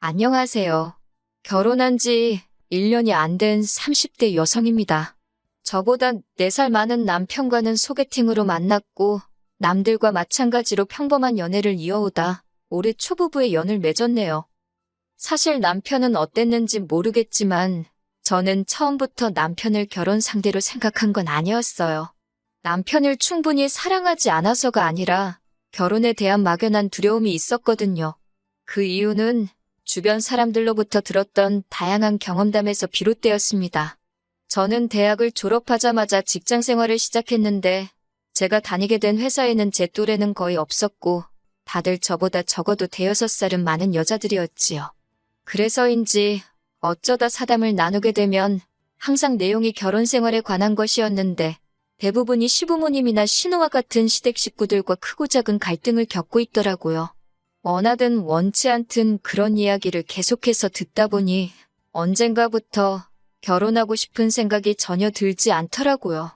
안녕하세요. 결혼한 지 1년이 안 된 30대 여성입니다. 저보다 4살 많은 남편과는 소개팅으로 만났고 남들과 마찬가지로 평범한 연애를 이어오다 올해 초부부의 연을 맺었네요. 사실 남편은 어땠는지 모르겠지만 저는 처음부터 남편을 결혼 상대로 생각한 건 아니었어요. 남편을 충분히 사랑하지 않아서가 아니라 결혼에 대한 막연한 두려움이 있었거든요. 그 이유는 주변 사람들로부터 들었던 다양한 경험담에서 비롯되었습니다. 저는 대학을 졸업하자마자 직장 생활을 시작했는데 제가 다니게 된 회사에는 제 또래는 거의 없었고 다들 저보다 적어도 대여섯 살은 많은 여자들이었지요. 그래서인지 어쩌다 사담을 나누게 되면 항상 내용이 결혼 생활에 관한 것이었는데 대부분이 시부모님이나 신우와 같은 시댁 식구들과 크고 작은 갈등을 겪고 있더라고요. 원하든 원치 않든 그런 이야기를 계속해서 듣다 보니 언젠가부터 결혼하고 싶은 생각이 전혀 들지 않더라고요.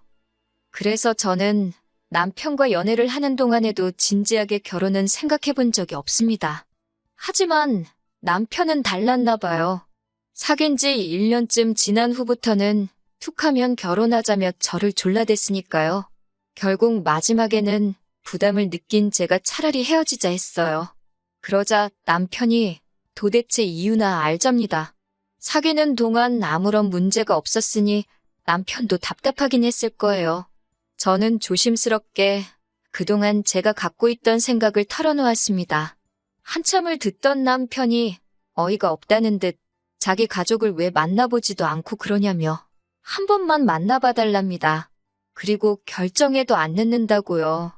그래서 저는 남편과 연애를 하는 동안에도 진지하게 결혼은 생각해 본 적이 없습니다. 하지만 남편은 달랐나 봐요. 사귄 지 1년쯤 지난 후부터는 툭 하면 결혼하자며 저를 졸라댔으니까요. 결국 마지막에는 부담을 느낀 제가 차라리 헤어지자 했어요. 그러자 남편이 도대체 이유나 알잡니다. 사귀는 동안 아무런 문제가 없었으니 남편도 답답하긴 했을 거예요. 저는 조심스럽게 그동안 제가 갖고 있던 생각을 털어놓았습니다. 한참을 듣던 남편이 어이가 없다는 듯 자기 가족을 왜 만나보지도 않고 그러냐며 한 번만 만나봐달랍니다. 그리고 결정해도 안 늦는다고요.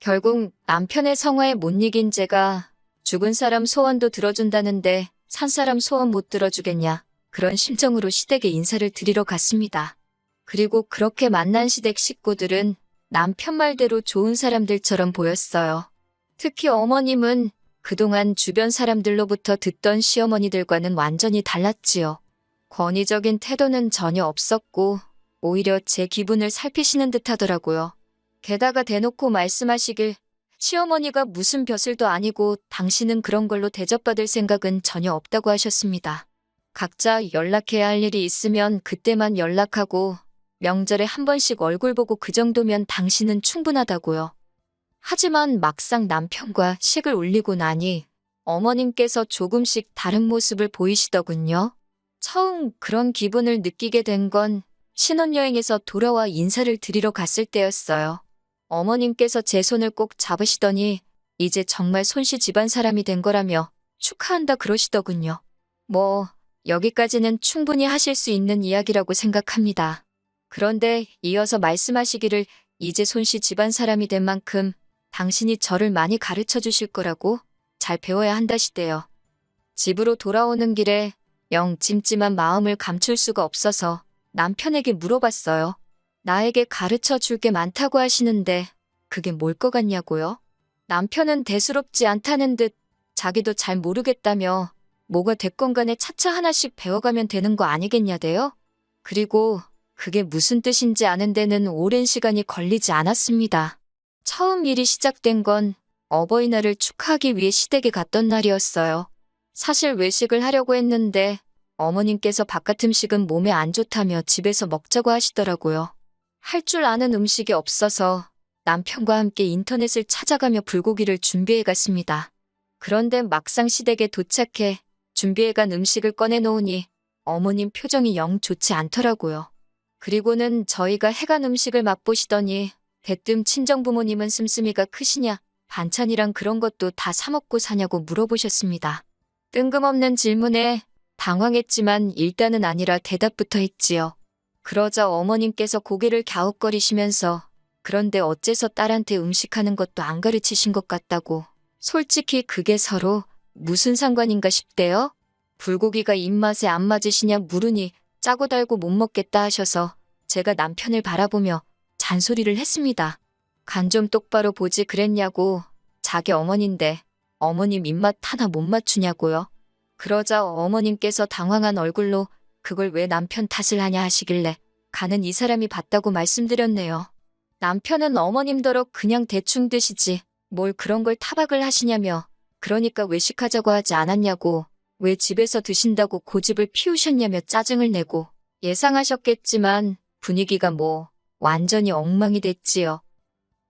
결국 남편의 성화에 못 이긴 제가 죽은 사람 소원도 들어준다는데 산 사람 소원 못 들어주겠냐. 그런 심정으로 시댁에 인사를 드리러 갔습니다. 그리고 그렇게 만난 시댁 식구들은 남편 말대로 좋은 사람들처럼 보였어요. 특히 어머님은 그동안 주변 사람들로부터 듣던 시어머니들과는 완전히 달랐지요. 권위적인 태도는 전혀 없었고 오히려 제 기분을 살피시는 듯 하더라고요. 게다가 대놓고 말씀하시길 시어머니가 무슨 벼슬도 아니고 당신은 그런 걸로 대접받을 생각은 전혀 없다고 하셨습니다. 각자 연락해야 할 일이 있으면 그때만 연락하고 명절에 한 번씩 얼굴 보고 그 정도면 당신은 충분하다고요. 하지만 막상 남편과 식을 올리고 나니 어머님께서 조금씩 다른 모습을 보이시더군요. 처음 그런 기분을 느끼게 된 건 신혼여행에서 돌아와 인사를 드리러 갔을 때였어요. 어머님께서 제 손을 꼭 잡으시더니 이제 정말 손씨 집안 사람이 된 거라며 축하한다 그러시더군요. 뭐, 여기까지는 충분히 하실 수 있는 이야기라고 생각합니다. 그런데 이어서 말씀하시기를 이제 손씨 집안 사람이 된 만큼 당신이 저를 많이 가르쳐 주실 거라고 잘 배워야 한다시대요. 집으로 돌아오는 길에 영 찜찜한 마음을 감출 수가 없어서 남편에게 물어봤어요. 나에게 가르쳐 줄 게 많다고 하시는데 그게 뭘 것 같냐고요? 남편은 대수롭지 않다는 듯 자기도 잘 모르겠다며 뭐가 됐건 간에 차차 하나씩 배워가면 되는 거 아니겠냐대요? 그리고 그게 무슨 뜻인지 아는 데는 오랜 시간이 걸리지 않았습니다. 처음 일이 시작된 건 어버이날을 축하하기 위해 시댁에 갔던 날이었어요. 사실 외식을 하려고 했는데 어머님께서 바깥 음식은 몸에 안 좋다며 집에서 먹자고 하시더라고요. 할 줄 아는 음식이 없어서 남편과 함께 인터넷을 찾아가며 불고기를 준비해 갔습니다. 그런데 막상 시댁에 도착해 준비해 간 음식을 꺼내 놓으니 어머님 표정이 영 좋지 않더라고요. 그리고는 저희가 해간 음식을 맛보시더니 대뜸 친정부모님은 씀씀이가 크시냐 반찬이랑 그런 것도 다 사먹고 사냐고 물어보셨습니다. 뜬금없는 질문에 당황했지만 일단은 아니라 대답부터 했지요. 그러자 어머님께서 고개를 갸웃거리시면서 그런데 어째서 딸한테 음식하는 것도 안 가르치신 것 같다고. 솔직히 그게 서로 무슨 상관인가 싶대요. 불고기가 입맛에 안 맞으시냐 물으니 짜고 달고 못 먹겠다 하셔서 제가 남편을 바라보며 잔소리를 했습니다. 간 좀 똑바로 보지 그랬냐고 자기 어머니인데 어머님 입맛 하나 못 맞추냐고요. 그러자 어머님께서 당황한 얼굴로 그걸 왜 남편 탓을 하냐 하시길래 가는 이 사람이 봤다고 말씀드렸네요. 남편은 어머님더러 그냥 대충 드시지 뭘 그런 걸 타박을 하시냐며 그러니까 외식하자고 하지 않았냐고 왜 집에서 드신다고 고집을 피우셨냐며 짜증을 내고 예상하셨겠지만 분위기가 뭐 완전히 엉망이 됐지요.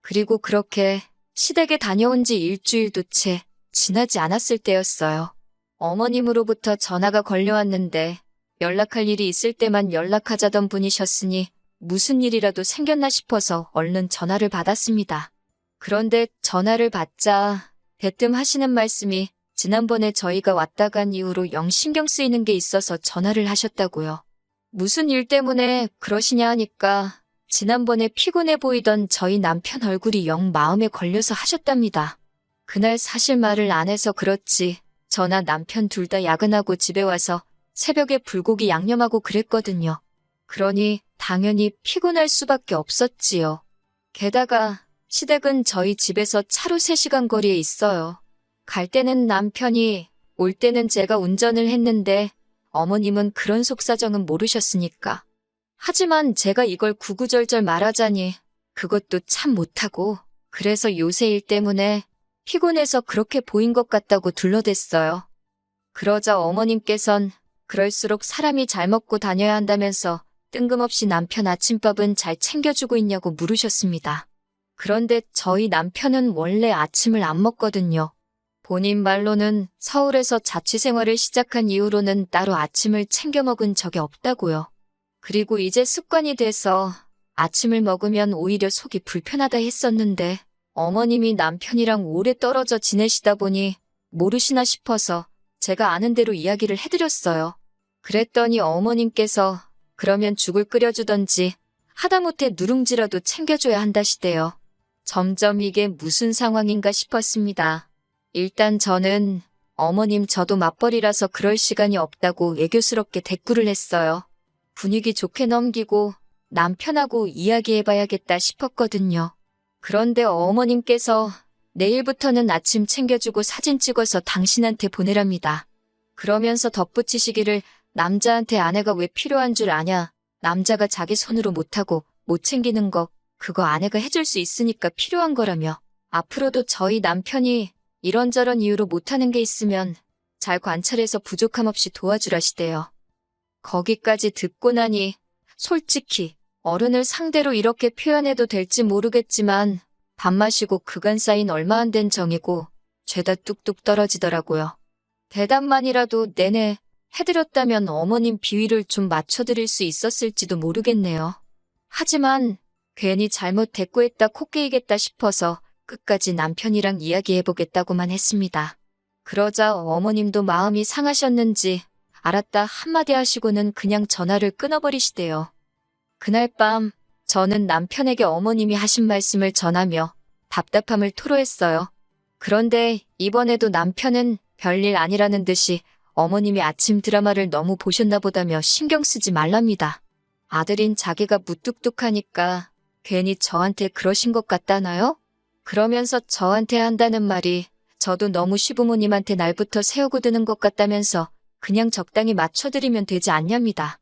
그리고 그렇게 시댁에 다녀온 지 일주일도 채 지나지 않았을 때였어요. 어머님으로부터 전화가 걸려왔는데 연락할 일이 있을 때만 연락하자던 분이셨으니 무슨 일이라도 생겼나 싶어서 얼른 전화를 받았습니다. 그런데 전화를 받자 대뜸 하시는 말씀이 지난번에 저희가 왔다 간 이후로 영 신경 쓰이는 게 있어서 전화를 하셨다고요. 무슨 일 때문에 그러시냐 하니까 지난번에 피곤해 보이던 저희 남편 얼굴이 영 마음에 걸려서 하셨답니다. 그날 사실 말을 안 해서 그렇지 저나 남편 둘 다 야근하고 집에 와서 새벽에 불고기 양념하고 그랬거든요. 그러니 당연히 피곤할 수밖에 없었지요. 게다가 시댁은 저희 집에서 차로 3시간 거리에 있어요. 갈 때는 남편이, 올 때는 제가 운전을 했는데 어머님은 그런 속사정은 모르셨으니까. 하지만 제가 이걸 구구절절 말하자니 그것도 참 못하고 그래서 요새 일 때문에 피곤해서 그렇게 보인 것 같다고 둘러댔어요. 그러자 어머님께선 그럴수록 사람이 잘 먹고 다녀야 한다면서 뜬금없이 남편 아침밥은 잘 챙겨주고 있냐고 물으셨습니다. 그런데 저희 남편은 원래 아침을 안 먹거든요. 본인 말로는 서울에서 자취생활을 시작한 이후로는 따로 아침을 챙겨 먹은 적이 없다고요. 그리고 이제 습관이 돼서 아침을 먹으면 오히려 속이 불편하다 했었는데 어머님이 남편이랑 오래 떨어져 지내시다 보니 모르시나 싶어서 제가 아는 대로 이야기를 해드렸어요. 그랬더니 어머님께서 그러면 죽을 끓여주던지 하다못해 누룽지라도 챙겨줘야 한다시대요. 점점 이게 무슨 상황인가 싶었습니다. 일단 저는 어머님 저도 맞벌이라서 그럴 시간이 없다고 애교스럽게 대꾸를 했어요. 분위기 좋게 넘기고 남편하고 이야기해봐야겠다 싶었거든요. 그런데 어머님께서 내일부터는 아침 챙겨주고 사진 찍어서 당신한테 보내랍니다. 그러면서 덧붙이시기를 남자한테 아내가 왜 필요한 줄 아냐. 남자가 자기 손으로 못하고 못 챙기는 거 그거 아내가 해줄 수 있으니까 필요한 거라며. 앞으로도 저희 남편이 이런저런 이유로 못하는 게 있으면 잘 관찰해서 부족함 없이 도와주라시대요. 거기까지 듣고 나니 솔직히 어른을 상대로 이렇게 표현해도 될지 모르겠지만 밥 마시고 그간 쌓인 얼마 안 된 정이고 죄다 뚝뚝 떨어지더라고요. 대답만이라도 내내 해드렸다면 어머님 비위를 좀 맞춰드릴 수 있었을지도 모르겠네요. 하지만 괜히 잘못 대꾸했다 코끼이겠다 싶어서 끝까지 남편이랑 이야기해보겠다고만 했습니다. 그러자 어머님도 마음이 상하셨는지 알았다 한마디 하시고는 그냥 전화를 끊어버리시대요. 그날 밤 저는 남편에게 어머님이 하신 말씀을 전하며 답답함을 토로했어요. 그런데 이번에도 남편은 별일 아니라는 듯이 어머님이 아침 드라마를 너무 보셨나 보다며 신경 쓰지 말랍니다. 아들인 자기가 무뚝뚝하니까 괜히 저한테 그러신 것 같다나요? 그러면서 저한테 한다는 말이 저도 너무 시부모님한테 날부터 세우고 드는 것 같다면서 그냥 적당히 맞춰드리면 되지 않냐입니다.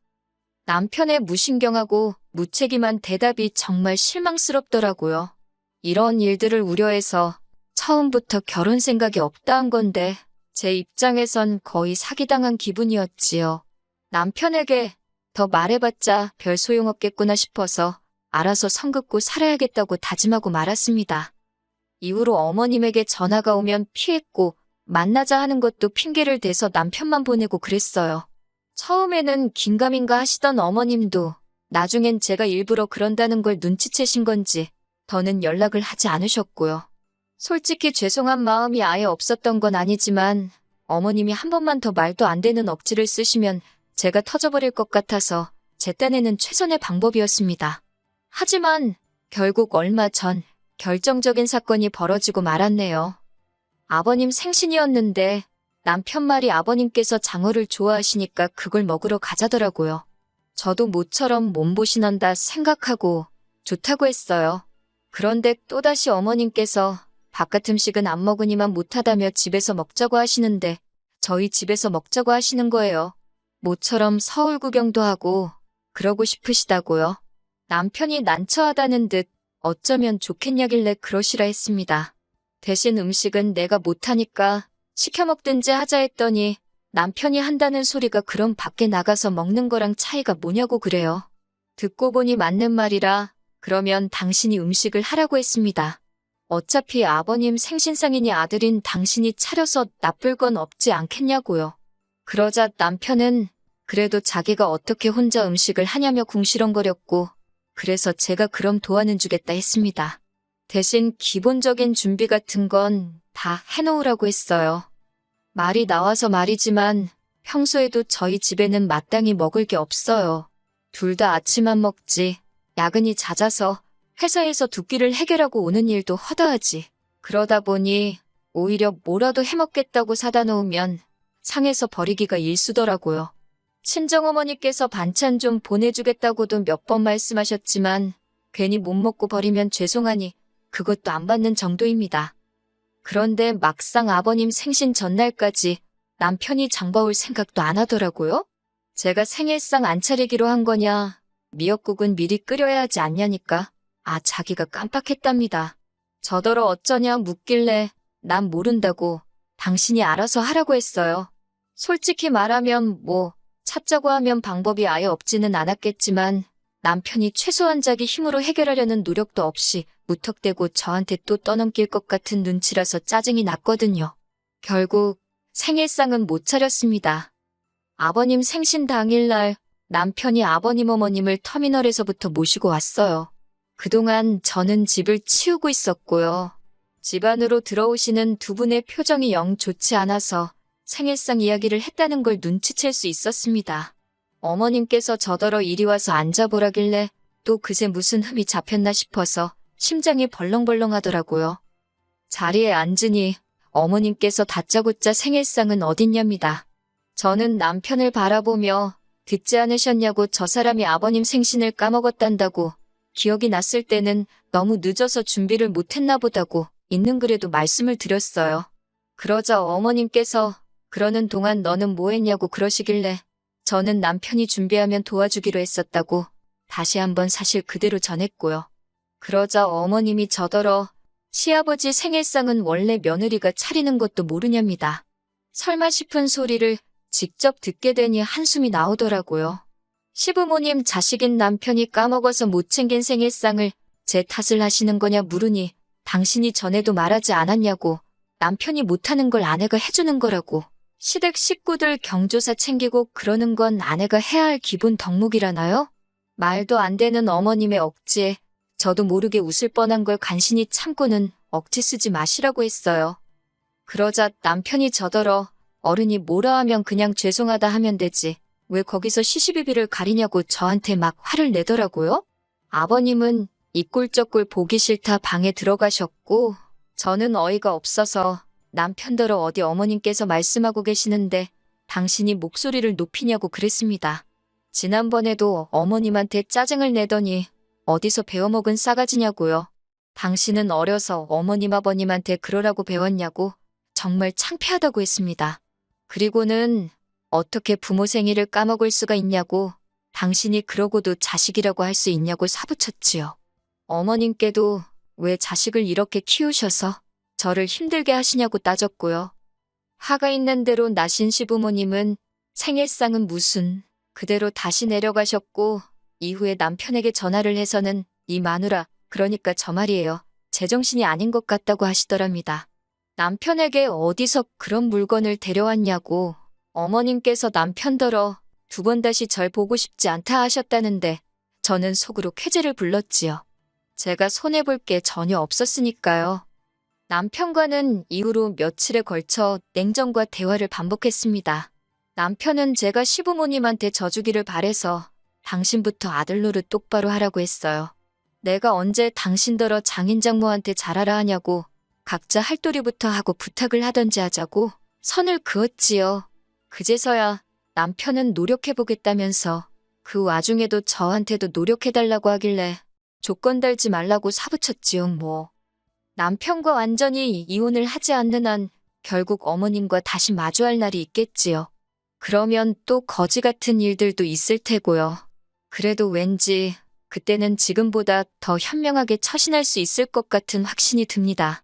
남편의 무신경하고 무책임한 대답이 정말 실망스럽더라고요. 이런 일들을 우려해서 처음부터 결혼 생각이 없다 한 건데 제 입장에선 거의 사기당한 기분이었지요. 남편에게 더 말해봤자 별 소용없겠구나 싶어서 알아서 성 긋고 살아야겠다고 다짐하고 말았습니다. 이후로 어머님에게 전화가 오면 피했고 만나자 하는 것도 핑계를 대서 남편만 보내고 그랬어요. 처음에는 긴가민가 하시던 어머님도 나중엔 제가 일부러 그런다는 걸 눈치채신 건지 더는 연락을 하지 않으셨고요. 솔직히 죄송한 마음이 아예 없었던 건 아니지만 어머님이 한 번만 더 말도 안 되는 억지를 쓰시면 제가 터져버릴 것 같아서 제 딴에는 최선의 방법이었습니다. 하지만 결국 얼마 전 결정적인 사건이 벌어지고 말았네요. 아버님 생신이었는데 남편 말이 아버님께서 장어를 좋아하시니까 그걸 먹으러 가자더라고요. 저도 모처럼 몸보신한다 생각하고 좋다고 했어요. 그런데 또다시 어머님께서 바깥 음식은 안 먹으니만 못하다며 집에서 먹자고 하시는데 저희 집에서 먹자고 하시는 거예요. 모처럼 서울 구경도 하고 그러고 싶으시다고요. 남편이 난처하다는 듯 어쩌면 좋겠냐길래 그러시라 했습니다. 대신 음식은 내가 못하니까 시켜 먹든지 하자 했더니 남편이 한다는 소리가 그럼 밖에 나가서 먹는 거랑 차이가 뭐냐고 그래요. 듣고 보니 맞는 말이라 그러면 당신이 음식을 하라고 했습니다. 어차피 아버님 생신상이니 아들인 당신이 차려서 나쁠 건 없지 않겠냐고요. 그러자 남편은 그래도 자기가 어떻게 혼자 음식을 하냐며 궁시렁거렸고 그래서 제가 그럼 도와는 주겠다 했습니다. 대신 기본적인 준비 같은 건 다 해놓으라고 했어요. 말이 나와서 말이지만 평소에도 저희 집에는 마땅히 먹을 게 없어요. 둘 다 아침 안 먹지. 야근이 잦아서 회사에서 두 끼를 해결하고 오는 일도 허다하지. 그러다 보니 오히려 뭐라도 해먹겠다고 사다 놓으면 상해서 버리기가 일수더라고요. 친정어머니께서 반찬 좀 보내주겠다고도 몇 번 말씀하셨지만 괜히 못 먹고 버리면 죄송하니 그것도 안 받는 정도입니다. 그런데 막상 아버님 생신 전날까지 남편이 장봐올 생각도 안 하더라고요. 제가 생일상 안 차리기로 한 거냐, 미역국은 미리 끓여야 하지 않냐니까, 아, 자기가 깜빡했답니다. 저더러 어쩌냐 묻길래, 난 모른다고, 당신이 알아서 하라고 했어요. 솔직히 말하면 뭐, 찾자고 하면 방법이 아예 없지는 않았겠지만, 남편이 최소한 자기 힘으로 해결하려는 노력도 없이 무턱대고 저한테 또 떠넘길 것 같은 눈치라서 짜증이 났거든요. 결국 생일상은 못 차렸습니다. 아버님 생신 당일날 남편이 아버님 어머님을 터미널에서부터 모시고 왔어요. 그동안 저는 집을 치우고 있었고요. 집 안으로 들어오시는 두 분의 표정이 영 좋지 않아서 생일상 이야기를 했다는 걸 눈치챌 수 있었습니다. 어머님께서 저더러 이리 와서 앉아보라길래 또 그새 무슨 흠이 잡혔나 싶어서 심장이 벌렁벌렁 하더라고요. 자리에 앉으니 어머님께서 다짜고짜 생일상은 어딨냐입니다. 저는 남편을 바라보며 듣지 않으셨냐고 저 사람이 아버님 생신을 까먹었단다고 기억이 났을 때는 너무 늦어서 준비를 못했나 보다고 있는 그래도 말씀을 드렸어요. 그러자 어머님께서 그러는 동안 너는 뭐 했냐고 그러시길래 저는 남편이 준비하면 도와주기로 했었다고 다시 한번 사실 그대로 전했고요. 그러자 어머님이 저더러 시아버지 생일상은 원래 며느리가 차리는 것도 모르냐입니다. 설마 싶은 소리를 직접 듣게 되니 한숨이 나오더라고요. 시부모님 자식인 남편이 까먹어서 못 챙긴 생일상을 제 탓을 하시는 거냐 물으니 당신이 전에도 말하지 않았냐고 남편이 못하는 걸 아내가 해주는 거라고 시댁 식구들 경조사 챙기고 그러는 건 아내가 해야 할 기본 덕목이라나요? 말도 안 되는 어머님의 억지에 저도 모르게 웃을 뻔한 걸 간신히 참고는 억지 쓰지 마시라고 했어요. 그러자 남편이 저더러 어른이 뭐라 하면 그냥 죄송하다 하면 되지. 왜 거기서 시시비비를 가리냐고 저한테 막 화를 내더라고요. 아버님은 이 꼴저꼴 보기 싫다 방에 들어가셨고 저는 어이가 없어서 남편더러 어디 어머님께서 말씀하고 계시는데 당신이 목소리를 높이냐고 그랬습니다. 지난번에도 어머님한테 짜증을 내더니 어디서 배워먹은 싸가지냐고요. 당신은 어려서 어머님 아버님한테 그러라고 배웠냐고 정말 창피하다고 했습니다. 그리고는 어떻게 부모 생일을 까먹을 수가 있냐고 당신이 그러고도 자식이라고 할 수 있냐고 사부쳤지요. 어머님께도 왜 자식을 이렇게 키우셔서 저를 힘들게 하시냐고 따졌고요. 화가 있는 대로 나신 시부모님은 생일상은 무슨 그대로 다시 내려가셨고 이후에 남편에게 전화를 해서는 이 마누라 그러니까 저 말이에요. 제정신이 아닌 것 같다고 하시더랍니다. 남편에게 어디서 그런 물건을 데려왔냐고 어머님께서 남편더러 두 번 다시 절 보고 싶지 않다 하셨다는데 저는 속으로 쾌재를 불렀지요. 제가 손해볼 게 전혀 없었으니까요. 남편과는 이후로 며칠에 걸쳐 냉정과 대화를 반복했습니다. 남편은 제가 시부모님한테 져주기를 바래서 당신부터 아들 노릇 똑바로 하라고 했어요. 내가 언제 당신더러 장인장모한테 잘하라 하냐고 각자 할도리부터 하고 부탁을 하던지 하자고 선을 그었지요. 그제서야 남편은 노력해보겠다면서 그 와중에도 저한테도 노력해달라고 하길래 조건 달지 말라고 사부쳤지요, 뭐. 남편과 완전히 이혼을 하지 않는 한 결국 어머님과 다시 마주할 날이 있겠지요. 그러면 또 거지 같은 일들도 있을 테고요. 그래도 왠지 그때는 지금보다 더 현명하게 처신할 수 있을 것 같은 확신이 듭니다.